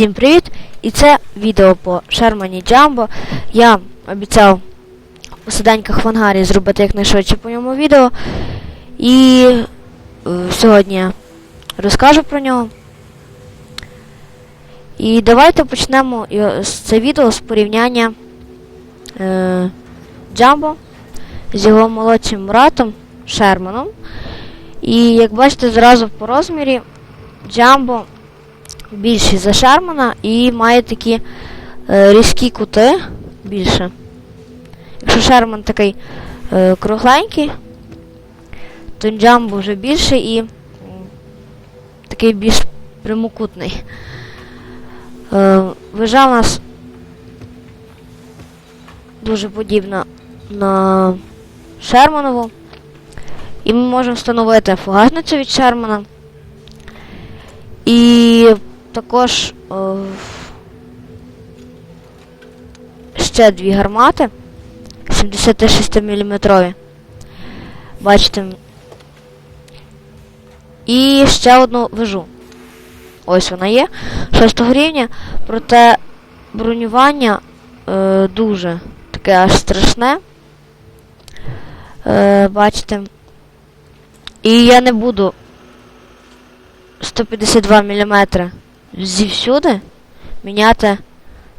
Всім привіт! І це відео по Шермані Джамбо. Я обіцяв у сиденьках в ангарі зробити якнайшвидше по ньому відео. І е, сьогодні розкажу про нього. І давайте почнемо це відео з порівняння е, Джамбо з його молодшим братом Шерманом. І як бачите, зразу по розмірі Джамбо більший за Шермана і має такі е, різкі кути більше. Якщо Шерман такий е, кругленький, то Джамбо вже більший і такий більш прямокутний. Е, вежа у нас дуже подібна на Шерманову. І ми можемо встановити фугасницю від Шермана. І також е, ще дві гармати 76 мм. Бачите. І ще одну вежу. Ось вона є. 6 рівня, проте бронювання е, дуже таке аж страшне. Е, бачите. І я не буду 152 мм зівсюди міняти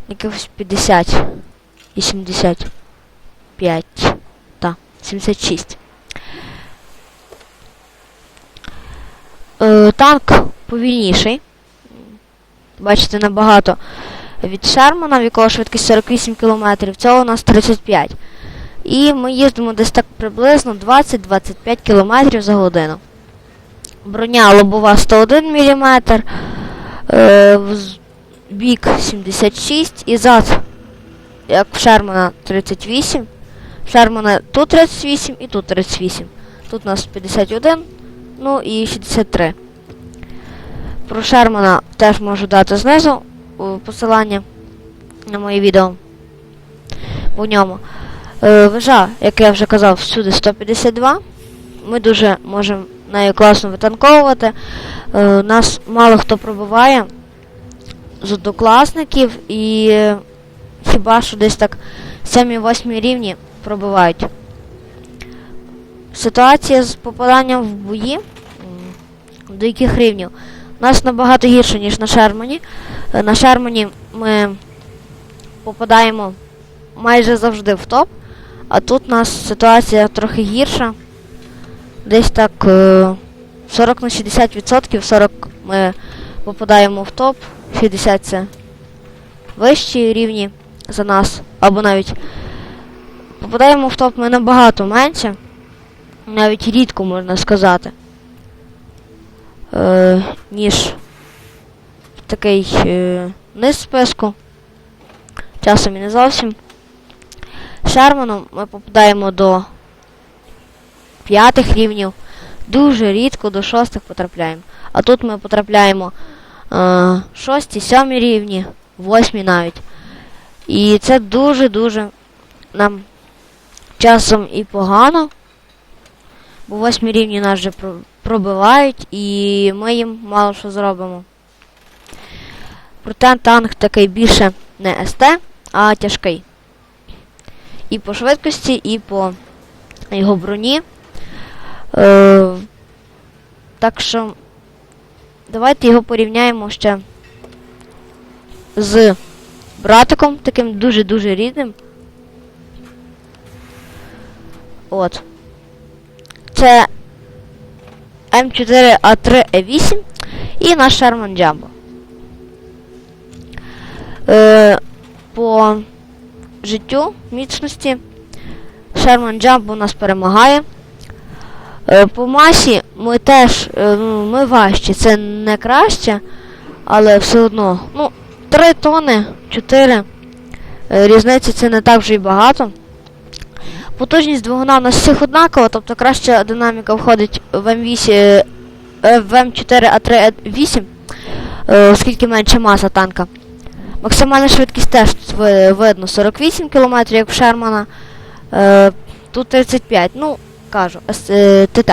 якихось 50 і 75. Так, 76. Е, танк повільніший. Бачите, набагато від Шермана, в якого швидкість 48 км, цього у нас 35. І ми їздимо десь так приблизно 20-25 км за годину. Броня лобова 101 мм, е, в бік 76 і зад, як в Шермана 38. В Шермана тут 38 і тут 38. Тут у нас 51, ну і 63. Про Шермана теж можу дати знизу е, посилання на моє відео по ньому. Е, вежа, як я вже казав, всюди 152. Ми дуже можемо нею класно витанковувати. Е, нас мало хто пробиває з однокласників і хіба що десь так 7-8 рівні пробивають. Ситуація з попаданням в бої, до яких рівнів, у нас набагато гірше, ніж на Шермані. Е, На Шермані ми попадаємо майже завжди в топ, а тут у нас ситуація трохи гірша. Десь так е, 40 на 60%, 40 ми попадаємо в топ, 60 це вищі рівні за нас, або навіть попадаємо в топ ми набагато менше, навіть рідко можна сказати, е, ніж такий е, низ списку. Часом і не зовсім. Шерманом ми попадаємо до п'ятих рівнів. Дуже рідко до шостих потрапляємо. А тут ми потрапляємо е, шості, сьомі рівні, восьмі навіть. І це дуже-дуже нам часом і погано. Бо восьмі рівні нас вже пробивають і ми їм мало що зробимо. Проте танк такий більше не СТ, а тяжкий. І по швидкості, і по його броні. Е, так що давайте його порівняємо ще з братиком, таким дуже-дуже рідним. От. Це М4А3Е8 і наш Sherman Jumbo. Е, по життю, міцності. Sherman Jumbo у нас перемагає. Е, По масі ми теж е, ну, ми важчі, це не краще, але все одно. Ну, 3 тони, 4. е, Різниці це не так вже й багато. Потужність двигуна у нас всіх однакова, тобто краща динаміка входить в М8, е, е, в М4А3 8, оскільки менше маса танка. Максимальна швидкість теж тут видно 48 км, як в Шермана. Тут 35. Ну, кажу, е, ТТ.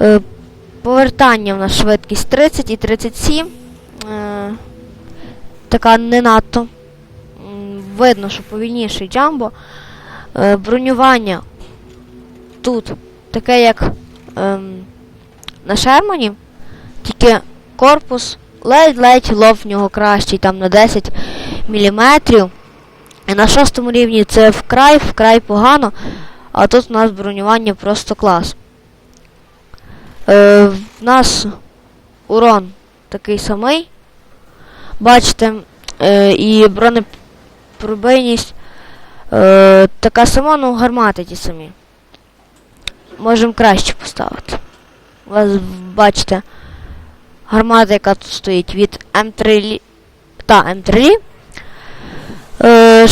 Е, повертання в нас швидкість 30 і 37. е, така не надто. Видно, що повільніший джамбо. Е, бронювання тут таке, як ем, на Шермані, тільки корпус ледь-ледь лов в нього кращий, там на 10 мм. І на шостому рівні це вкрай, вкрай погано, а тут у нас бронювання просто клас. Е, в нас урон такий самий. Бачите, е, і бронепробийність е, така сама, ну гармати ті самі. Можемо краще поставити. У вас бачите гармата, яка тут стоїть від М3 та М3. Е.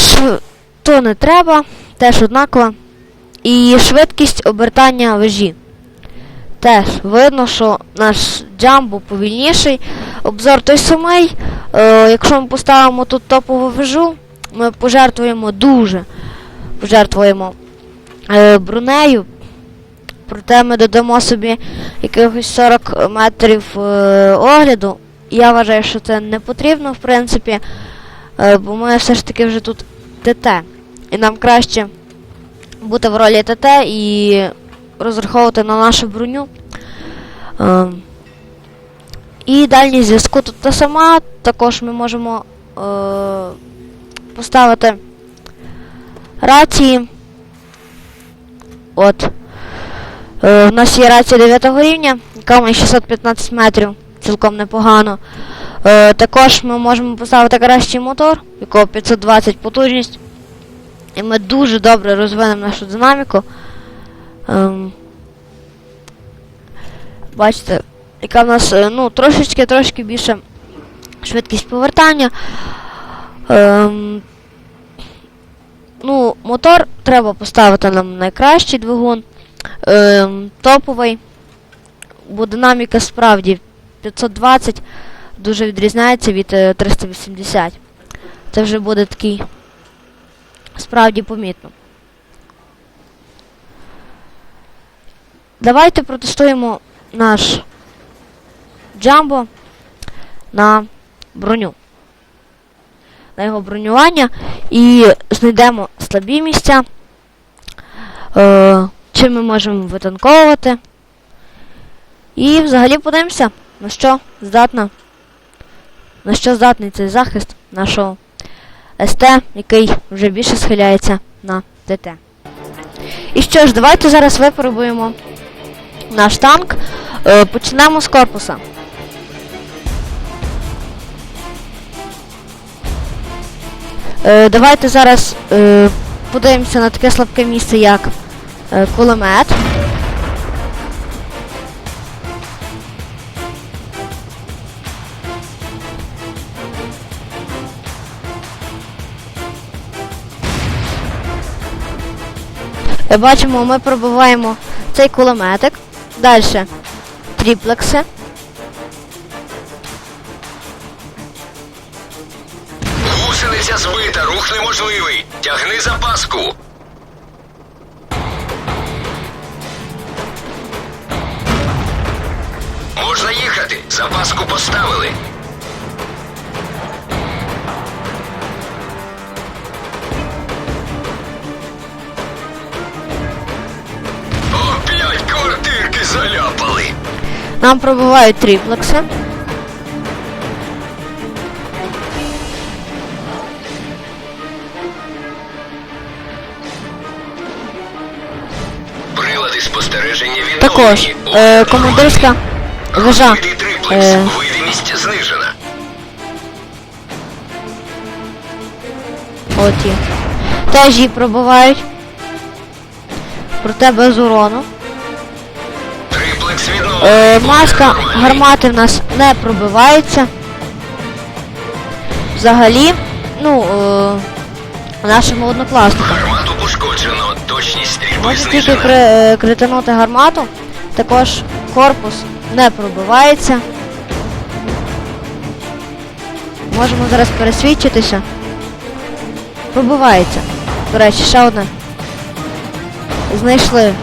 То не треба, теж однакова. І швидкість обертання вежі. Теж видно, що наш джамбо повільніший. Обзор той самий. Е, якщо ми поставимо тут топову вежу, ми пожертвуємо дуже. Пожертвуємо е, бронею. Проте ми додамо собі якихось 40 метрів е, огляду. Я вважаю, що це не потрібно, в принципі, е, бо ми все ж таки вже тут ТТ. І нам краще бути в ролі ТТ і розраховувати на нашу броню. Е, і дальність зв'язку тут та сама. Також ми можемо е, поставити рації. От. Е, у нас є рація 9 рівня, яка має 615 метрів, цілком непогано. Е, також ми можемо поставити кращий мотор, якого 520 потужність. І ми дуже добре розвинемо нашу динаміку. Ем, бачите, яка в нас е, ну, трошечки трошки більше швидкість повертання. Ем, ну, мотор треба поставити нам найкращий двигун. Ем, топовий. Бо динаміка справді 520 дуже відрізняється від е, 380. Це вже буде такий справді помітно. Давайте протестуємо наш джамбо на броню. На його бронювання і знайдемо слабі місця. Е, чим ми можемо витанковувати. І взагалі подивимося, на що здатна, на що здатний цей захист нашого СТ, який вже більше схиляється на ТТ. І що ж, давайте зараз випробуємо наш танк. Е, почнемо з корпуса. Е, давайте зараз е, подивимося на таке слабке місце, як е, кулемет. Бачимо, ми пробиваємо цей кулеметик. Далі тріплекси. Гусениця збита, рух неможливий. Тягни запаску. Можна їхати. Запаску поставили. Нам пробивають тріплекси. Прилади спостереження відновлені. Також е, командирська вежа. Е, Видимість знижена. От є. Теж її пробивають. Проте без урону. Відновлений. Е, маска гармати в нас не пробивається. Взагалі, ну, е, нашому однокласнику. Гармату пошкоджено. Точність стрільби Може тільки кри, е, кританути гармату. Також корпус не пробивається. Можемо зараз пересвідчитися. Пробивається. До речі, ще одне. Знайшли.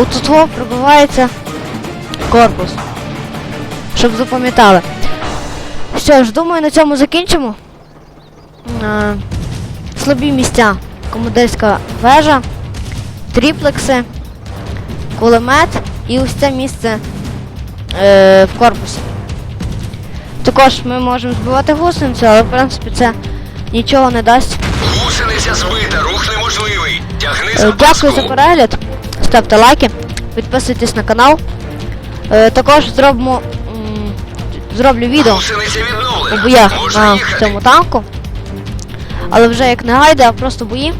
У тут пробивається корпус. щоб запам'ятали. Що ж, думаю, на цьому закінчимо. Е, слабі місця. Командирська вежа, тріплекси, кулемет і ось це місце е, в корпусі. Також ми можемо збивати гусеницю, але в принципі це нічого не дасть. Гусениця збита, рух неможливий. Тягни Е, за Дякую за перегляд. Ставте лайки, підписуйтесь на канал. Е, Також зробимо м, зроблю відео у боях на їхати. цьому танку. Але вже як не гайде, а просто бої.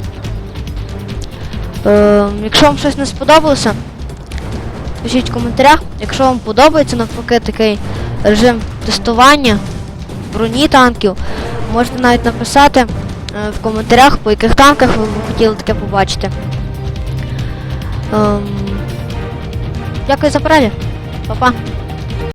Е, якщо вам щось не сподобалося, пишіть в коментарях. Якщо вам подобається навпаки такий режим тестування броні танків, можете навіть написати е, в коментарях, по яких танках ви б хотіли таке побачити. Ем, дякую за перегляд. Па-па.